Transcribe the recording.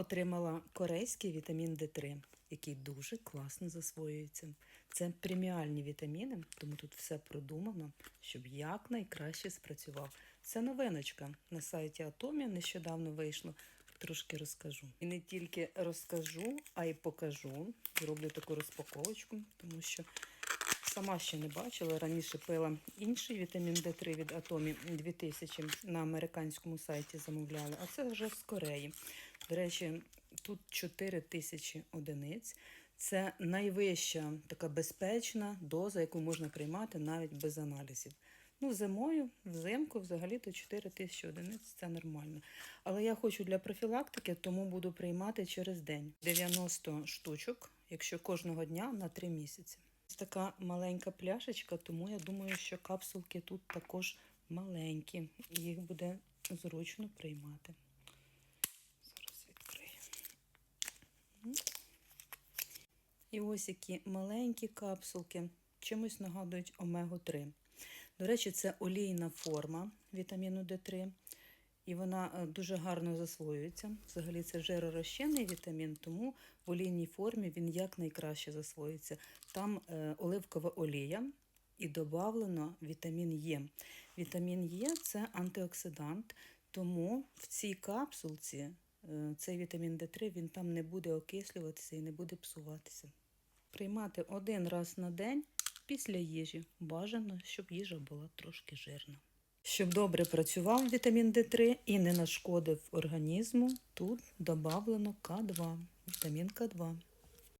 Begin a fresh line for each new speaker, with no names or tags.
Отримала корейський вітамін Д3, який дуже класно засвоюється. Це преміальні вітаміни, тому тут все продумано, щоб якнайкраще спрацював. Це новиночка на сайті Атомі нещодавно вийшло. Трошки розкажу. І не тільки розкажу, а й покажу. Зроблю таку розпаковочку, тому що сама ще не бачила. Раніше пила інший вітамін Д3 від Атомі 2000 на американському сайті замовляли, а це вже з Кореї. До речі, тут 4 тисячі одиниць. Це найвища така безпечна доза, яку можна приймати навіть без аналізів. Ну, зимою, взимку, взагалі-то 4 тисячі одиниць це нормально. Але я хочу для профілактики, тому буду приймати через день 90 штучок, якщо кожного дня на 3 місяці. Така маленька пляшечка, тому я думаю, що капсулки тут також маленькі, і їх буде зручно приймати. Зараз відкрию. І ось які маленькі капсулки, чимось нагадують омегу-3. До речі, це олійна форма вітаміну Д3, і вона е, дуже гарно засвоюється. Взагалі це жиророзчинний вітамін, тому в олійній формі він якнайкраще засвоюється. Там е, оливкова олія і додавлено вітамін Е. Вітамін Е це антиоксидант, тому в цій капсулці е, цей вітамін Д3 він там не буде окислюватися і не буде псуватися. Приймати один раз на день після їжі. Бажано, щоб їжа була трошки жирна. Щоб добре працював вітамін Д3 і не нашкодив організму, тут додано К2, вітамін К2.